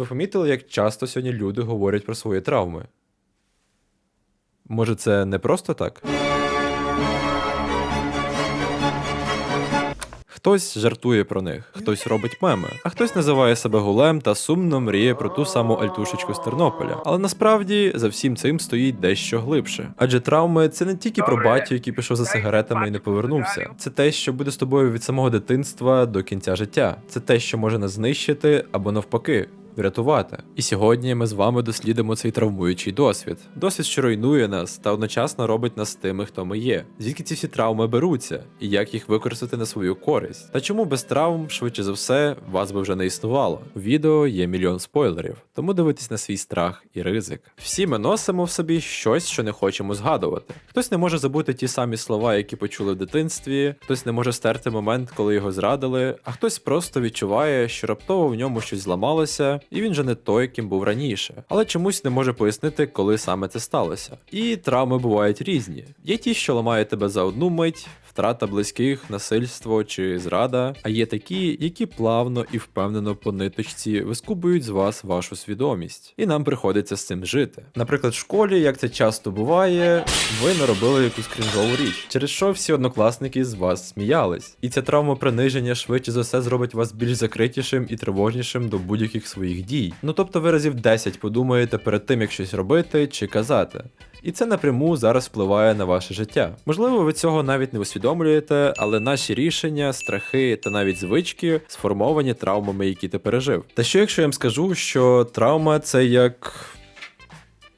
Ви помітили, як часто сьогодні люди говорять про свої травми? Може, це не просто так? Хтось жартує про них, хтось робить меми, а хтось називає себе гулем та сумно мріє про ту саму альтушечку з Тернополя. Але насправді за всім цим стоїть дещо глибше. Адже травми це не тільки про батю, який пішов за сигаретами і не повернувся. Це те, що буде з тобою від самого дитинства до кінця життя. Це те, що може нас знищити або навпаки. Врятувати. І сьогодні ми з вами дослідимо цей травмуючий досвід. Досвід, що руйнує нас та одночасно робить нас тими, хто ми є. Звідки ці всі травми беруться, і як їх використати на свою користь? Та чому без травм, швидше за все, вас би вже не існувало? У відео є мільйон спойлерів, тому дивитесь на свій страх і ризик. Всі ми носимо в собі щось, що не хочемо згадувати. Хтось не може забути ті самі слова, які почули в дитинстві, хтось не може стерти момент, коли його зрадили, а хтось просто відчуває, що раптово в ньому щось зламалося, і він же не той, ким був раніше, але чомусь не може пояснити, коли саме це сталося. І травми бувають різні. Є ті, що ламають тебе за одну мить. Втрата близьких, насильство чи зрада, а є такі, які плавно і впевнено по ниточці вискубують з вас вашу свідомість, і нам приходиться з цим жити. Наприклад, в школі, як це часто буває, ви наробили якусь крінжову річ, через що всі однокласники з вас сміялись. І ця травма приниження швидше за все зробить вас більш закритішим і тривожнішим до будь-яких своїх дій. Ну тобто ви разів 10 подумаєте перед тим, як щось робити чи казати. І це напряму зараз впливає на ваше життя. Можливо, ви цього навіть не усвідомлюєте, але наші рішення, страхи та навіть звички сформовані травмами, які ти пережив. Та що якщо я вам скажу, що травма це як.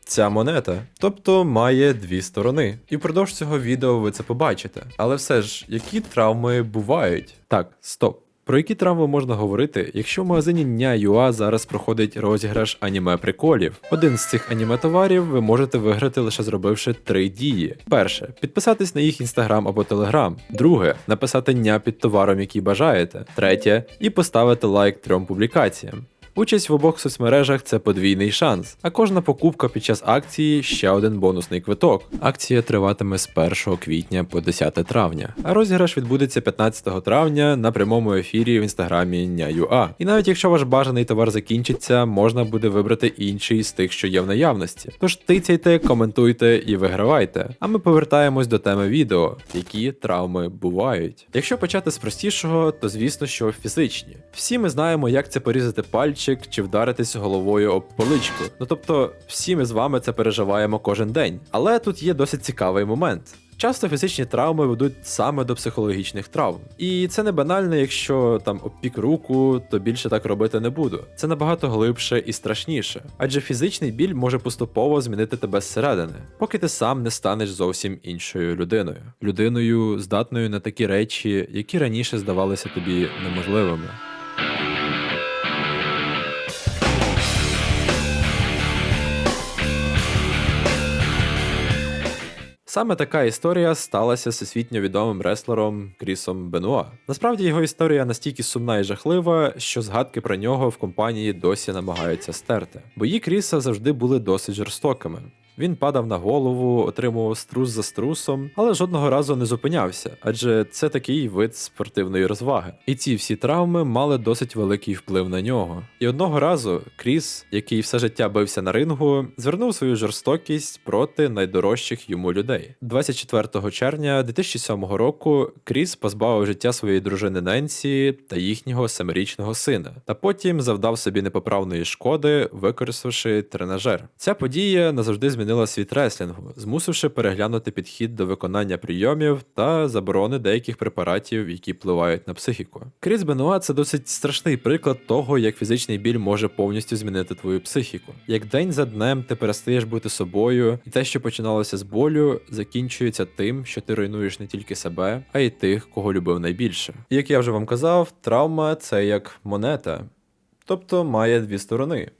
Ця монета, тобто має дві сторони. І впродовж цього відео ви це побачите. Але все ж, які травми бувають? Так, стоп. Про які травми можна говорити, якщо в магазині Ня.ua зараз проходить розіграш аніме приколів? Один з цих аніме товарів ви можете виграти лише зробивши три дії: перше підписатись на їх інстаграм або телеграм. Друге написати ня під товаром, який бажаєте. Третє і поставити лайк трьом публікаціям. Участь в обох соцмережах це подвійний шанс, а кожна покупка під час акції ще один бонусний квиток. Акція триватиме з 1 квітня по 10 травня, а розіграш відбудеться 15 травня на прямому ефірі в інстаграмі Ня.ua. І навіть якщо ваш бажаний товар закінчиться, можна буде вибрати інший з тих, що є в наявності. Тож тицяйте, коментуйте і вигравайте. А ми повертаємось до теми відео, які травми бувають. Якщо почати з простішого, то звісно, що фізичні. Всі ми знаємо, як це порізати пальчик чи вдаритись головою об поличку. Ну тобто, всі ми з вами це переживаємо кожен день. Але тут є досить цікавий момент. Часто фізичні травми ведуть саме до психологічних травм. І це не банально, якщо там обпік руку, то більше так робити не буду. Це набагато глибше і страшніше. Адже фізичний біль може поступово змінити тебе зсередини, поки ти сам не станеш зовсім іншою людиною. Людиною, здатною на такі речі, які раніше здавалися тобі неможливими. Саме така історія сталася всесвітньо відомим реслером Крісом Бенуа. Насправді його історія настільки сумна і жахлива, що згадки про нього в компанії досі намагаються стерти. Бої Кріса завжди були досить жорстокими. Він падав на голову, отримував струс за струсом, але жодного разу не зупинявся, адже це такий вид спортивної розваги. І ці всі травми мали досить великий вплив на нього. І одного разу Кріс, який все життя бився на рингу, звернув свою жорстокість проти найдорожчих йому людей. 24 червня 2007 року Кріс позбавив життя своєї дружини Ненсі та їхнього семирічного сина, та потім завдав собі непоправної шкоди, використавши тренажер. Ця подія назавжди змінила світ реслінгу, змусивши переглянути підхід до виконання прийомів та заборони деяких препаратів, які впливають на психіку. Кріс Бенуа це досить страшний приклад того, як фізичний біль може повністю змінити твою психіку. Як день за днем ти перестаєш бути собою, і те, що починалося з болю, закінчується тим, що ти руйнуєш не тільки себе, а й тих, кого любив найбільше. І як я вже вам казав, травма це як монета, тобто має дві сторони.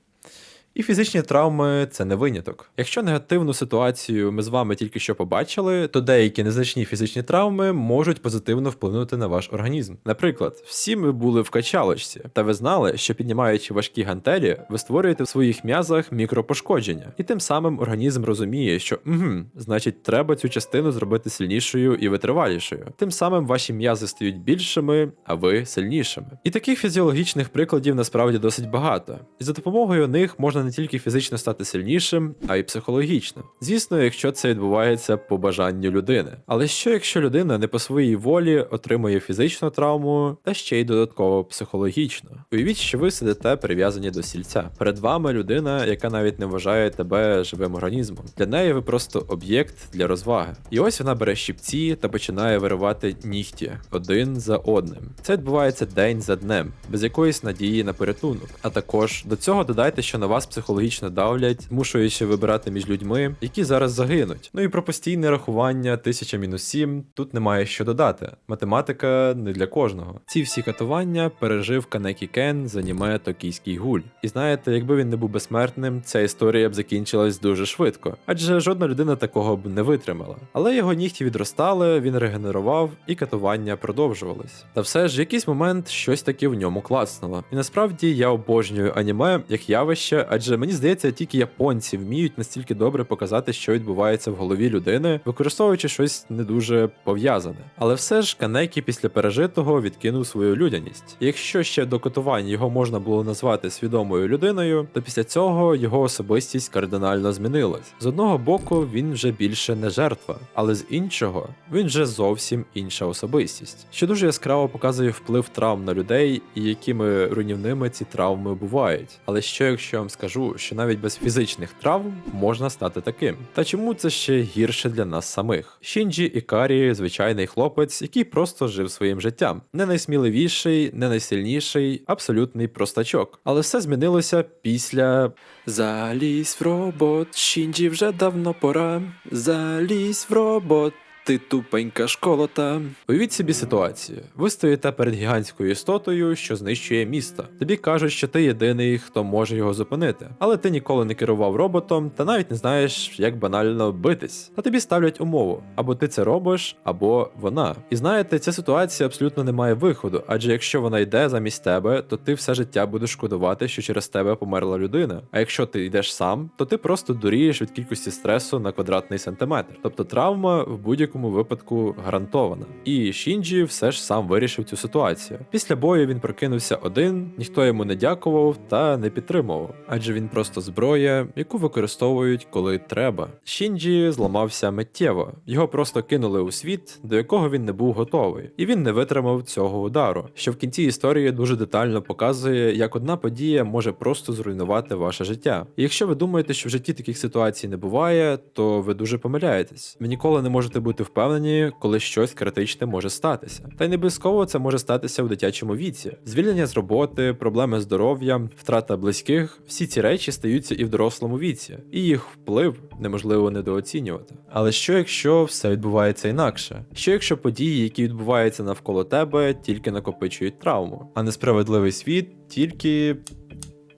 І фізичні травми це не виняток. Якщо негативну ситуацію ми з вами тільки що побачили, то деякі незначні фізичні травми можуть позитивно вплинути на ваш організм. Наприклад, всі ми були в качалочці, та ви знали, що піднімаючи важкі гантелі, ви створюєте в своїх м'язах мікропошкодження, і тим самим організм розуміє, що угу, значить, треба цю частину зробити сильнішою і витривалішою. Тим самим ваші м'язи стають більшими, а ви сильнішими. І таких фізіологічних прикладів насправді досить багато. І за допомогою них можна не тільки фізично стати сильнішим, а й психологічно. Звісно, якщо це відбувається по бажанню людини. Але що якщо людина не по своїй волі отримує фізичну травму та ще й додатково психологічно? Уявіть, що ви сидите прив'язані до сільця. Перед вами людина, яка навіть не вважає тебе живим організмом. Для неї ви просто об'єкт для розваги. І ось вона бере щипці та починає виривати нігті один за одним. Це відбувається день за днем, без якоїсь надії на порятунок. А також до цього додайте, що на вас психологічно давлять, змушуючи вибирати між людьми, які зараз загинуть. Ну і про постійне рахування 1000 мінус 7 тут немає що додати. Математика не для кожного. Ці всі катування пережив Канекі Кен з аніме Токійський гуль. І знаєте, якби він не був безсмертним, ця історія б закінчилась дуже швидко, адже жодна людина такого б не витримала. Але його нігті відростали, він регенерував, і катування продовжувались. Та все ж, в якийсь момент щось таки в ньому клацнуло. І насправді я обожнюю аніме як явище, адже мені здається, тільки японці вміють настільки добре показати, що відбувається в голові людини, використовуючи щось не дуже пов'язане. Але все ж Канекі після пережитого відкинув свою людяність. Якщо ще до катувань його можна було назвати свідомою людиною, то після цього його особистість кардинально змінилась. З одного боку, він вже більше не жертва, але з іншого він вже зовсім інша особистість, що дуже яскраво показує вплив травм на людей і якими руйнівними ці травми бувають. Але що якщо я вам скажу, що навіть без фізичних травм можна стати таким? Та чому це ще гірше для нас самих? Шінджі Ікарі звичайний хлопець, який просто жив своїм життям. Не найсміливіший, не найсильніший, абсолютний простачок. Але все змінилося після. Залізь в робот, Шінджі вже давно пора. Залізь в робот. Ти тупенька школота. Уявіть собі ситуацію. Ви стоїте перед гігантською істотою, що знищує місто. Тобі кажуть, що ти єдиний, хто може його зупинити. Але ти ніколи не керував роботом та навіть не знаєш, як банально битись. А тобі ставлять умову: або ти це робиш, або вона. І знаєте, ця ситуація абсолютно не має виходу, адже якщо вона йде замість тебе, то ти все життя будеш шкодувати, що через тебе померла людина. А якщо ти йдеш сам, то ти просто дурієш від кількості стресу на квадратний сантиметр. Тобто травма в будь-якому будь-якому випадку гарантована. І Шінджі все ж сам вирішив цю ситуацію. Після бою він прокинувся один, ніхто йому не дякував та не підтримував, адже він просто зброя, яку використовують коли треба. Шінджі зламався миттєво, його просто кинули у світ, до якого він не був готовий, і він не витримав цього удару, що в кінці історії дуже детально показує, як одна подія може просто зруйнувати ваше життя. І якщо ви думаєте, що в житті таких ситуацій не буває, то ви дуже помиляєтесь. Ви ніколи не можете бути впевнені, коли щось критичне може статися. Та й не обов'язково це може статися у дитячому віці. Звільнення з роботи, проблеми з здоров'ям, втрата близьких всі ці речі стаються і в дорослому віці, і їх вплив неможливо недооцінювати. Але що якщо все відбувається інакше? Що якщо події, які відбуваються навколо тебе, тільки накопичують травму, а несправедливий світ тільки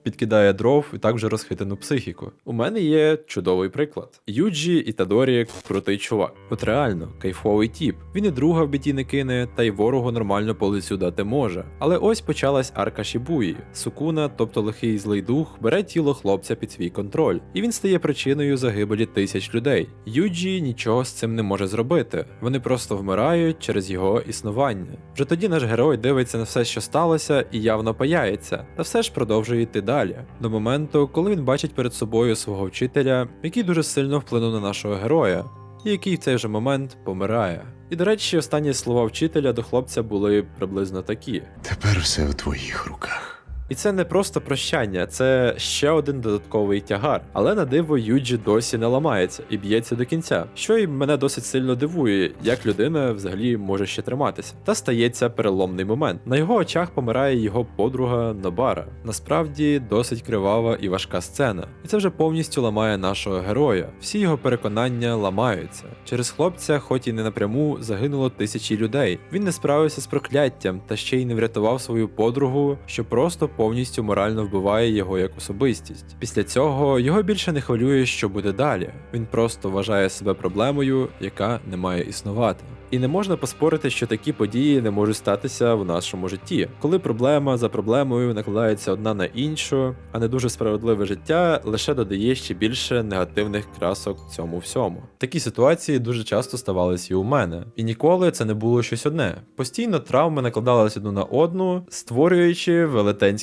підкидає дров і так вже розхитану психіку. У мене є чудовий приклад. Юджі Ітадорі крутий чувак. От реально, кайфовий тіп. Він і друга в біті не кине, та й ворогу нормально по лицю дати може. Але ось почалась арка Шібуї. Сукуна, тобто лихий злий дух, бере тіло хлопця під свій контроль, і він стає причиною загибелі тисяч людей. Юджі нічого з цим не може зробити. Вони просто вмирають через його існування. Вже тоді наш герой дивиться на все, що сталося, і явно паяється, та все ж продовжує йти далі далі, до моменту, коли він бачить перед собою свого вчителя, який дуже сильно вплинув на нашого героя, і який в цей же момент помирає. І до речі, останні слова вчителя до хлопця були приблизно такі: Тепер все в твоїх руках. І це не просто прощання, це ще один додатковий тягар. Але на диво Юджі досі не ламається і б'ється до кінця, що й мене досить сильно дивує, як людина взагалі може ще триматися. Та стається переломний момент. На його очах помирає його подруга Нобара. Насправді досить кривава і важка сцена. І це вже повністю ламає нашого героя. Всі його переконання ламаються. Через хлопця, хоч і не напряму, загинуло тисячі людей. Він не справився з прокляттям та ще й не врятував свою подругу, що просто повністю морально вбиває його як особистість. Після цього його більше не хвилює, що буде далі. Він просто вважає себе проблемою, яка не має існувати. І не можна поспорити, що такі події не можуть статися в нашому житті, коли проблема за проблемою накладається одна на іншу, а не дуже справедливе життя лише додає ще більше негативних красок цьому всьому. Такі ситуації дуже часто ставалися і у мене, і ніколи це не було щось одне. Постійно травми накладалися одну на одну, створюючи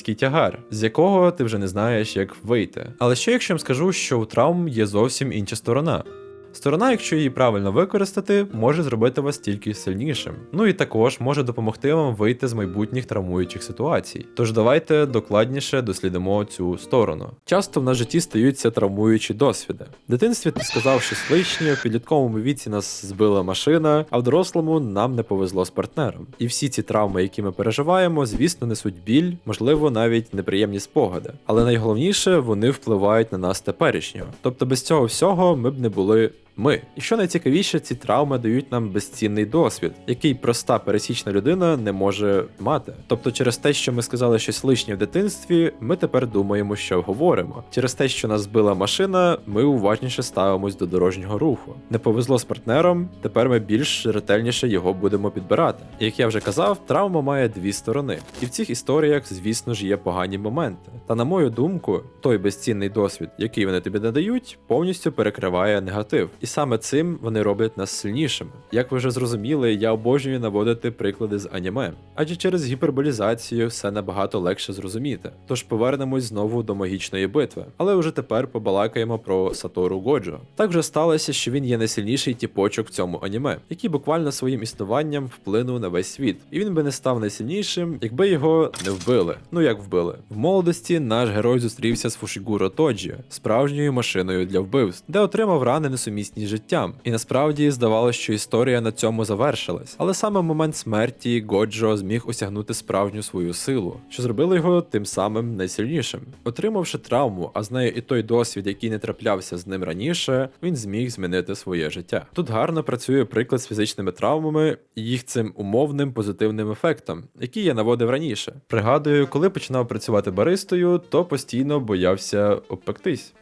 велетенський тягар, з якого ти вже не знаєш, як вийти. Але що якщо я вам скажу, що у травм є зовсім інша сторона? Сторона, якщо її правильно використати, може зробити вас тільки сильнішим. Ну і також може допомогти вам вийти з майбутніх травмуючих ситуацій. Тож давайте докладніше дослідимо цю сторону. Часто в нас житті стаються травмуючі досвіди. В дитинстві ти сказав щось лишнє, в підлітковому віці нас збила машина, а в дорослому нам не повезло з партнером. І всі ці травми, які ми переживаємо, звісно, несуть біль, можливо, навіть неприємні спогади. Але найголовніше, вони впливають на нас теперішнього. Тобто без цього всього ми б не були ми. І що найцікавіше, ці травми дають нам безцінний досвід, який проста пересічна людина не може мати. Тобто, через те, що ми сказали щось лишнє в дитинстві, ми тепер думаємо, що говоримо. Через те, що нас збила машина, ми уважніше ставимось до дорожнього руху. Не повезло з партнером, тепер ми більш ретельніше його будемо підбирати. І як я вже казав, травма має дві сторони. І в цих історіях, звісно ж, є погані моменти. Та на мою думку, той безцінний досвід, який вони тобі надають, повністю перекриває негатив. І саме цим вони роблять нас сильнішими. Як ви вже зрозуміли, я обожнюю наводити приклади з аніме, адже через гіперболізацію все набагато легше зрозуміти. Тож повернемось знову до магічної битви, але вже тепер побалакаємо про Сатору Годжо. Так вже сталося, що він є найсильніший тіпочок в цьому аніме, який буквально своїм існуванням вплинув на весь світ, і він би не став найсильнішим, якби його не вбили. Ну як вбили? В молодості наш герой зустрівся з Фушігуро Тоджі, справжньою машиною для вбивств, де отримав рани несумісні з життям. І насправді здавалося, що історія на цьому завершилась. Але саме в момент смерті Годжо зміг осягнути справжню свою силу, що зробило його тим самим найсильнішим. Отримавши травму, а з нею і той досвід, який не траплявся з ним раніше, він зміг змінити своє життя. Тут гарно працює приклад з фізичними травмами і їх цим умовним позитивним ефектом, який я наводив раніше. Пригадую, коли починав працювати баристою, то постійно боявся обпектись.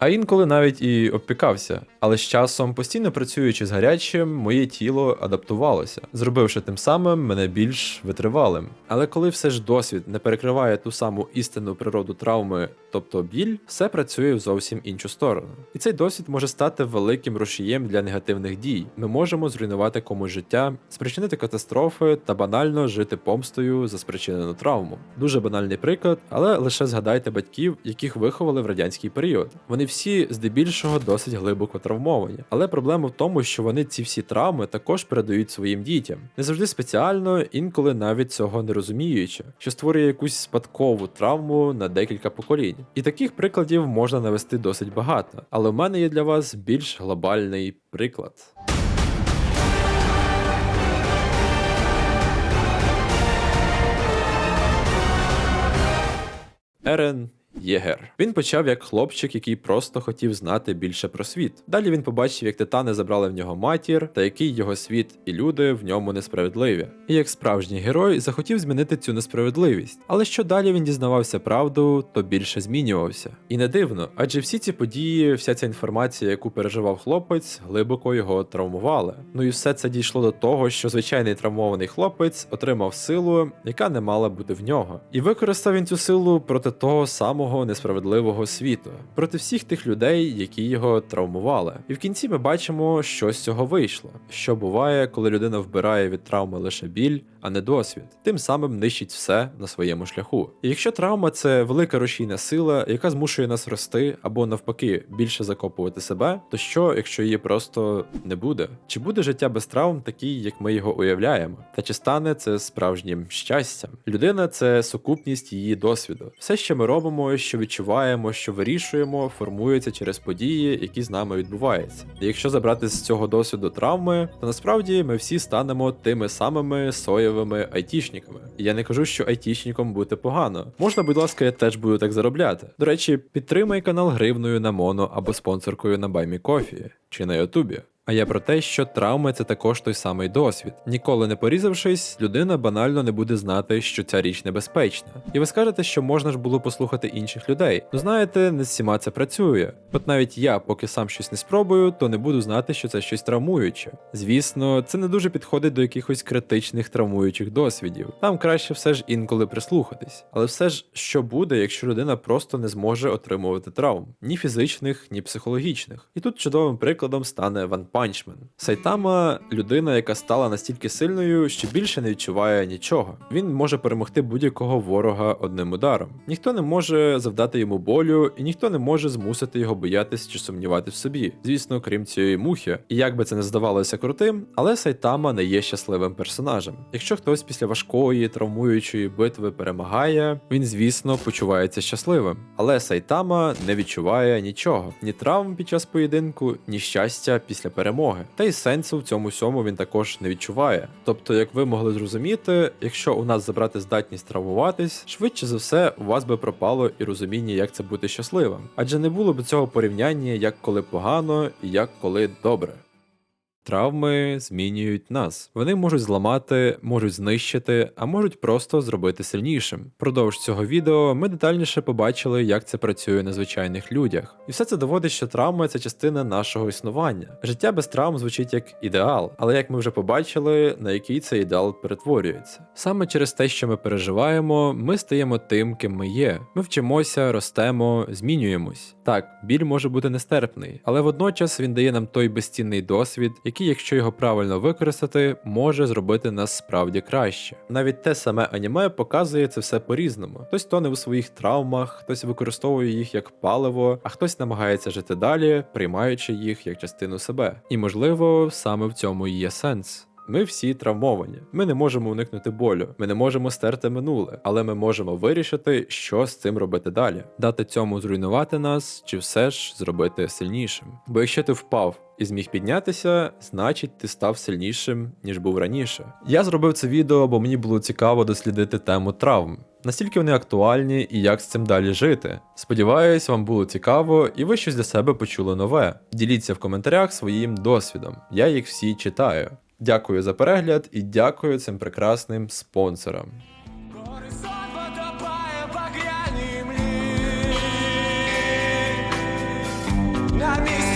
А інколи навіть і обпікався, але з часом, постійно працюючи з гарячим, моє тіло адаптувалося, зробивши тим самим мене більш витривалим. Але коли все ж досвід не перекриває ту саму істинну природу травми, тобто біль, все працює в зовсім іншу сторону. І цей досвід може стати великим рушієм для негативних дій. Ми можемо зруйнувати комусь життя, спричинити катастрофи та банально жити помстою за спричинену травму. Дуже банальний приклад, але лише згадайте батьків, яких виховали в радянський період. Вони всі здебільшого досить глибоко травмовані. Але проблема в тому, що вони ці всі травми також передають своїм дітям. Не завжди спеціально, інколи навіть цього не розуміючи, що створює якусь спадкову травму на декілька поколінь. І таких прикладів можна навести досить багато. Але в мене є для вас більш глобальний приклад. Ерен Єгер. Він почав як хлопчик, який просто хотів знати більше про світ. Далі він побачив, як титани забрали в нього матір, та який його світ і люди в ньому несправедливі. І як справжній герой захотів змінити цю несправедливість. Але що далі він дізнавався правду, то більше змінювався. І не дивно, адже всі ці події, вся ця інформація, яку переживав хлопець, глибоко його травмували. Ну і все це дійшло до того, що звичайний травмований хлопець отримав силу, яка не мала бути в нього. І використав він цю силу проти того самого несправедливого світу, проти всіх тих людей, які його травмували. І в кінці ми бачимо, що з цього вийшло. Що буває, коли людина вбирає від травми лише біль, а не досвід, тим самим нищить все на своєму шляху. І якщо травма це велика рушійна сила, яка змушує нас рости або навпаки більше закопувати себе, то що, якщо її просто не буде? Чи буде життя без травм такий, як ми його уявляємо? Та чи стане це справжнім щастям? Людина це сукупність її досвіду. Все, що ми робимо, що відчуваємо, що вирішуємо, формується через події, які з нами відбуваються. І якщо забрати з цього досвіду травми, то насправді ми всі станемо тими самими соєвими айтішниками. Я не кажу, що айтішником бути погано. Можна, будь ласка, я теж буду так заробляти. До речі, підтримай канал гривною на моно або спонсоркою на Баймі Кофі чи на Ютубі. А я про те, що травми це також той самий досвід. Ніколи не порізавшись, людина банально не буде знати, що ця річ небезпечна. І ви скажете, що можна ж було послухати інших людей. Ну знаєте, не з всіма це працює. От навіть я, поки сам щось не спробую, то не буду знати, що це щось травмуюче. Звісно, це не дуже підходить до якихось критичних травмуючих досвідів. Там краще все ж інколи прислухатись. Але все ж, що буде, якщо людина просто не зможе отримувати травм, ні фізичних, ні психологічних. І тут чудовим прикладом стане Ван Панчмен. Сайтама людина, яка стала настільки сильною, що більше не відчуває нічого. Він може перемогти будь-якого ворога одним ударом. Ніхто не може завдати йому болю, і ніхто не може змусити його боятись чи сумнівати в собі. Звісно, крім цієї мухи. І як би це не здавалося крутим, але Сайтама не є щасливим персонажем. Якщо хтось після важкої травмуючої битви перемагає, він, звісно, почувається щасливим. Але Сайтама не відчуває нічого: ні травм під час поєдинку, ні щастя після перемоги. Та й сенсу в цьому всьому він також не відчуває. Тобто, як ви могли зрозуміти, якщо у нас забрати здатність травмуватись, швидше за все у вас би пропало і розуміння, як це бути щасливим. Адже не було б цього порівняння, як коли погано і як коли добре. Травми змінюють нас. Вони можуть зламати, можуть знищити, а можуть просто зробити сильнішим. Продовж цього відео ми детальніше побачили, як це працює на звичайних людях. І все це доводить, що травми це частина нашого існування. Життя без травм звучить як ідеал, але як ми вже побачили, на який цей ідеал перетворюється. Саме через те, що ми переживаємо, ми стаємо тим, ким ми є. Ми вчимося, ростемо, змінюємось. Так, біль може бути нестерпний, але водночас він дає нам той безцінний досвід, який, якщо його правильно використати, може зробити нас справді краще. Навіть те саме аніме показує це все по-різному. Хтось тоне у своїх травмах, хтось використовує їх як паливо, а хтось намагається жити далі, приймаючи їх як частину себе. І можливо, саме в цьому і є сенс. Ми всі травмовані. Ми не можемо уникнути болю, ми не можемо стерти минуле, але ми можемо вирішити, що з цим робити далі, дати цьому зруйнувати нас, чи все ж зробити сильнішим. Бо якщо ти впав і зміг піднятися, значить ти став сильнішим, ніж був раніше. Я зробив це відео, бо мені було цікаво дослідити тему травм. Настільки вони актуальні і як з цим далі жити. Сподіваюсь, вам було цікаво і ви щось для себе почули нове. Діліться в коментарях своїм досвідом. Я їх всі читаю. Дякую за перегляд і дякую цим прекрасним спонсорам. На місці